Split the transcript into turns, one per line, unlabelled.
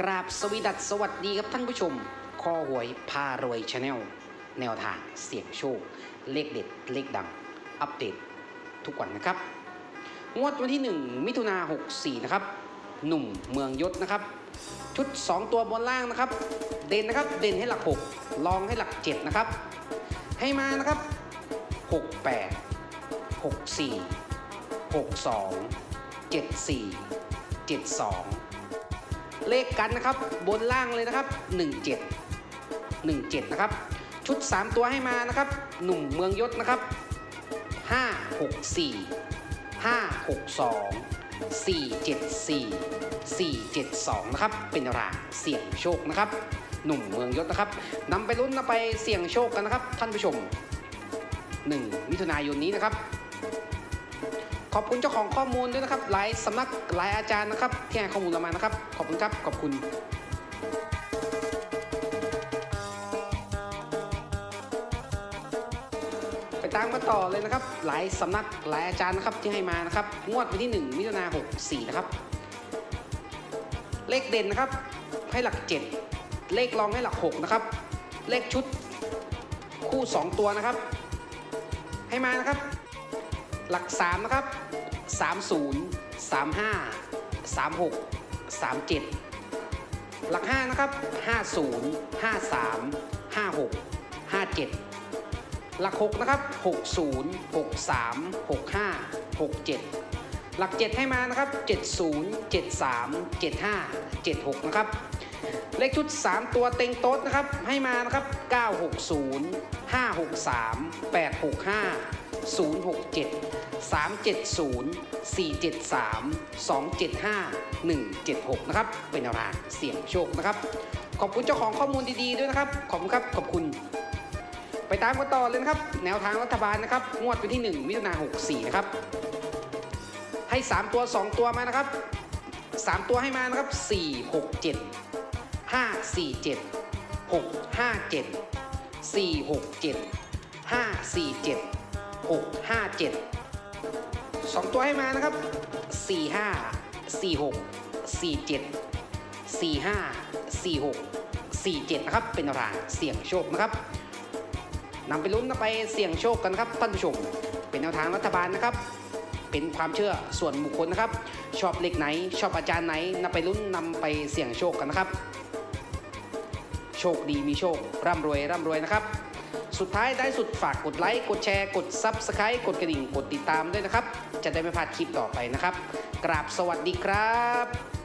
กราบสวีดัสสวัสดีครับท่านผู้ชมคอหวยพารวยชาแนลแนวทางเสี่ยงโชค เลขเด็ด เลขดัง อัปเดตทุกวันนะครับ งวดวันที่ 1 มิถุนา64 นะครับ หนุ่มเมืองยศนะครับ ชุด 2 ตัวบนล่างนะครับ เด่นนะครับ เด่นให้หลัก 6 ลองให้หลัก 7 นะครับ ให้มานะครับ 68 64 62 74 72 เลขกันนะครับ บนล่างเลยนะครับ 17 17 นะครับ ชุด 3 ตัวให้มานะครับ หนุ่มเมืองยศนะครับ 564 562 474 472 นะครับ เป็นรางเสี่ยงโชคนะครับ หนุ่มเมืองยศนะครับนำไปลุ้นนำไปเสี่ยงโชคกันนะครับ ท่านผู้ชม 1 มิถุนายนนี้นะครับ ขอบคุณเจ้าของข้อมูลด้วยนะครับหลายสำนักหลายอาจารย์นะครับที่ให้ข้อมูลเรามานะครับ ขอบคุณครับ ขอบคุณไปตามกันต่อเลยนะครับ หลายสำนักหลายอาจารย์นะครับที่ให้มานะครับ งวดวันที่ 1 มิถุนา64 นะครับ เลขเด่นนะครับ ให้หลัก 7 เลขรองให้หลัก 6 นะครับ เลขชุดคู่ 2 ตัวนะครับ ให้มานะครับ หลัก 3 นะครับ 30 35 36 37 หลัก 5 นะครับ 50 53 56 57 หลัก 6 นะครับ 60 63 65 67 หลัก 7 ให้มานะครับ 70 73 75 76 นะครับ เลขชุด 3 ตัวเต็งโต๊ดนะครับ ให้มานะครับ 960 563 865 067 370 473 275 176 นะครับ เป็นแนวทางเสี่ยงโชคนะครับ ขอบคุณเจ้าของข้อมูลดีๆด้วยนะครับ ขอบคุณครับ ขอบคุณ ไปตามกันต่อเลยนะครับ แนวทางรัฐบาลนะครับ งวดวันที่ 1 มิถุนา64 นะครับ ให้ 3 ตัว 2 ตัวมานะครับ 3 ตัวให้มานะครับ 4 6 7 5 4 7 6 5 7 4 6 7 5 4 7 6 5 7 2 ตัวให้มานะครับ 4 5 4 6 4 7 4 5 4 6 4 7 นะครับ เป็นรางเสี่ยงโชคนะครับนำไปลุ้นนำไปเสี่ยงโชคกันครับท่านผู้ชม เป็นแนวทางรัฐบาลนะครับ เป็นความเชื่อส่วนบุคคลนะครับ ชอบเลขไหน ชอบอาจารย์ไหนนำไปลุ้นนำไปเสี่ยงโชคกันนะครับ โชคดีมีโชค ร่ำรวยร่ำรวยนะครับ สุดท้ายได้สุดฝากกดไลค์ กดแชร์ กด Subscribe กดกระดิ่ง กดติดตามด้วยนะครับ จะได้ไม่พลาดคลิปต่อไปนะครับ กราบสวัสดีครับ